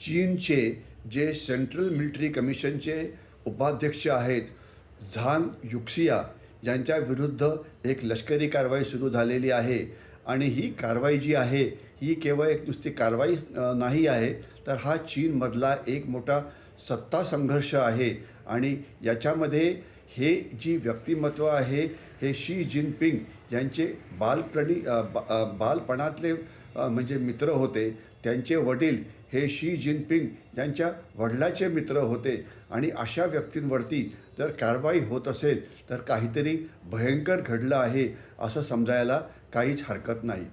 चीनचे जे central military कमिशनचे उपाध्यक्ष आहेत झांग युक्सिया यांच्या विरुद्ध एक लष्करी कारवाई सुरू झालेली आहे. आणि ही कारवाई जी आहे ही केवळ एक नुसती कारवाई नाही आहे तर हा चीनमधला एक मोठा सत्ता संघर्ष आहे. आणि याच्यामध्ये हे जी व्यक्तिमत्व आहे हे शी जिनपिंग यांचे बालप्रणी बा- बालपणातले म्हणजे मित्र होते त्यांचे वडील हे शी जिनपिंग यांच्या वडिलाचे मित्र होते आणि अशा व्यक्तींवरती जर कारवाई होत असेल तर काहीतरी भयंकर घडलं आहे असं समजायला काहीच हरकत नाही.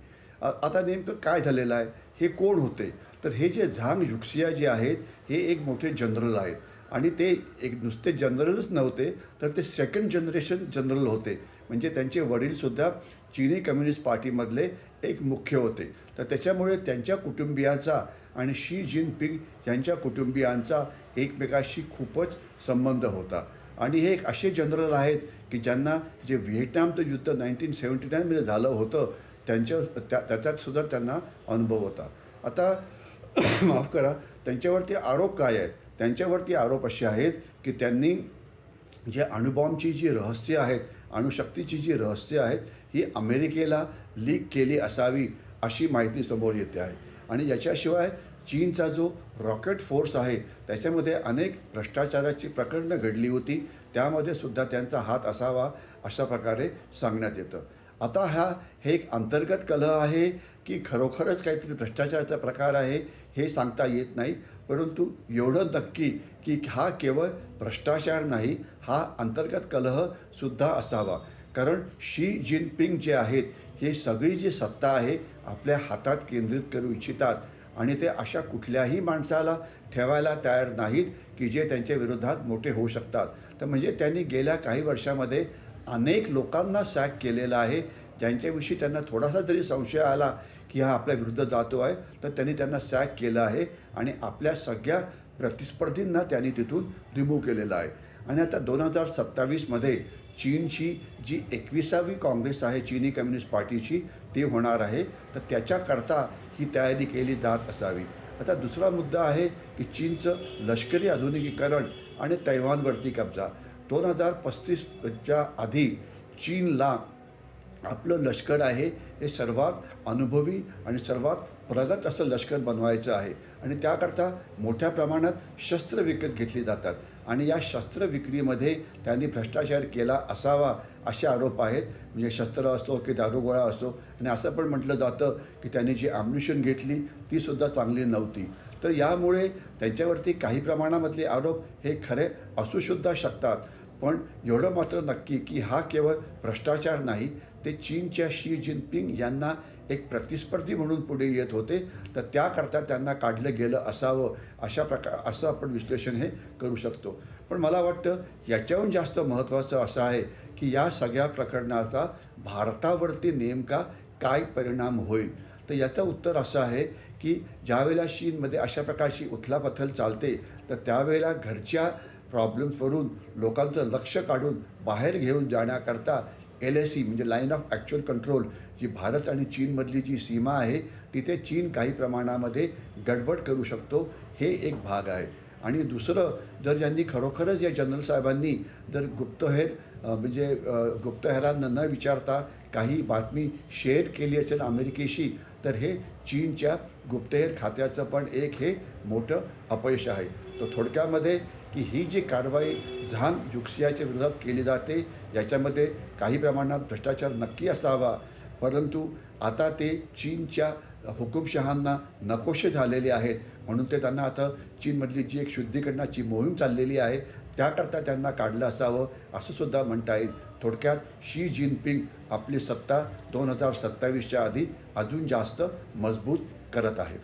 आता नेमकं काय झालेलं आहे? हे कोण होते? तर हे जे झांग युक्सिया जे आहेत हे एक मोठे जनरल आहेत. आणि ते एक नुसते जनरलच नव्हते तर ते सेकंड जनरेशन जनरल होते. म्हणजे त्यांचे वडीलसुद्धा चिनी कम्युनिस्ट पार्टीमधले एक मुख्य होते. तर त्याच्यामुळे त्यांच्या कुटुंबियांचा आणि शी जिनपिंग यांच्या कुटुंबियांचा एकमेकाशी खूपच संबंध होता. आणि हे एक असे जनरल आहेत की ज्यांना जे व्हिएटनामचं युद्ध नाईन्टीन सेवन्टी नाईनमध्ये झालं होतं त्यांच्या त्या त्याच्यातसुद्धा त्यांना अनुभव होता. आता माफ करा त्यांच्यावरती आरोप काय आहेत? त्यांच्यावरती आरोप असे आहेत की त्यांनी जे अणुबॉम्बची जी रहस्ये आहेत अणुशक्तीची जी रहस्ये आहेत ही अमेरिकेला लीक केली असावी अशी माहिती समोर येते आहे. आणि याच्याशिवाय चीनचा जो रॉकेट फोर्स आहे त्याच्यामध्ये अनेक भ्रष्टाचाराची प्रकरणं घडली होती. त्यामध्ये सुद्धा त्यांचा हात असावा अशा प्रकारे सांगण्यात येतं. आता हा हे एक अंतर्गत कलह आहे की खरोखरच काहीतरी भ्रष्टाचाराचा प्रकार आहे हे सांगता येत नाही. परंतु एवढं नक्की की हा केवळ भ्रष्टाचार नाही हा अंतर्गत कलहसुद्धा असावा. कारण शी जिनपिंग जे आहेत हे सगळी जी सत्ता आहे आपल्या हातात केंद्रित करू इच्छितात आणि ते अशा कुठल्याही माणसाला ठेवायला तयार नाहीत की जे त्यांच्या विरोधात मोठे होऊ शकतात. तर म्हणजे त्यांनी गेल्या काही वर्षामध्ये अनेक लोकांना सॅक केलेला आहे त्यांच्याविषयी त्यांना थोडासा जरी संशय आला की हा आपल्या विरुद्ध जातो आहे तर त्यांनी त्यांना सॅक केलं आहे आणि आपल्या सगळ्या प्रतिस्पर्धींना त्यांनी तिथून रिमूव्ह केलेलं आहे. आणि आता दोन हजार सत्तावीसमध्ये चीनची जी एकविसावी काँग्रेस आहे चीनी कम्युनिस्ट पार्टीची ती होणार आहे. तर त्याच्याकरता ही तयारी केली जात असावी. आता दुसरा मुद्दा आहे की चीनचं लष्करी आधुनिकीकरण आणि तैवानवरती कब्जा. दोन हजार पस्तीसच्या आधी चीनला आपलं लष्कर आहे हे सर्वात अनुभवी आणि सर्वात प्रगत असं लष्कर बनवायचं आहे. आणि त्याकरता मोठ्या प्रमाणात शस्त्र विकत घेतली जातात. आणि या शस्त्र विक्रीमध्ये त्यांनी भ्रष्टाचार केला असावा असे आरोप आहेत. म्हणजे शस्त्र असो की दारुगोळा असो. आणि असं पण म्हटलं जातं की त्यांनी जी ॲम्युनिशन घेतली तीसुद्धा चांगली नव्हती. तर यामुळे त्यांच्यावरती काही प्रमाणामधले आरोप हे खरे असूसुद्धा शकतात. पण एवढं मात्र नक्की की हा केवळ भ्रष्टाचार नाही ते चीनच्या शी जिनपिंग यांना एक प्रतिस्पर्धी म्हणून पुढे येत होते तर त्याकरता त्यांना काढलं गेलं असावं अशा प्रकार असं आपण विश्लेषण हे करू शकतो. पण मला वाटतं याच्याहून जास्त महत्त्वाचं असं आहे की या सगळ्या प्रकरणाचा भारतावरती नेमका काय परिणाम होईल? तर याचं उत्तर असं आहे की ज्यावेळेला चीनमध्ये अशा प्रकारची उथलापथल चालते तर त्यावेळेला घरच्या प्रॉब्लेम्सवरून लोकांचं लक्ष काढून बाहेर घेऊन जाण्याकरता एल एस सी म्हणजे लाईन ऑफ ॲक्च्युअल कंट्रोल जी भारत आणि चीनमधली जी सीमा आहे तिथे चीन काही प्रमाणामध्ये गडबड करू शकतो हे एक भाग आहे. आणि दुसरं जर यांनी खरोखरच या जनरल साहेबांनी जर गुप्तहेर म्हणजे गुप्तहेरांना न विचारता काही बातमी शेअर केली असेल अमेरिकेशी तर हे चीनच्या गुप्तहेर खात्याचं पण एक हे मोठं अपयश आहे. तर थोडक्यामध्ये की ही जी कारवाई झांग जुक्सियाच्या विरोधात केली जाते याच्यामध्ये काही प्रमाणात भ्रष्टाचार नक्की असावा. परंतु आता ते चीनच्या हुकुमशहांना नकोशे झालेले आहेत. म्हणून ते त्यांना आता चीनमधली जी एक शुद्धीकरणाची मोहीम चाललेली आहे त्याकरता त्यांना काढलं असावं असं सुद्धा म्हणता येईल. थोडक्यात शी जिनपिंग आपली सत्ता दोन हजार सत्तावीसच्या आधी अजून जास्त मजबूत करत आहेत.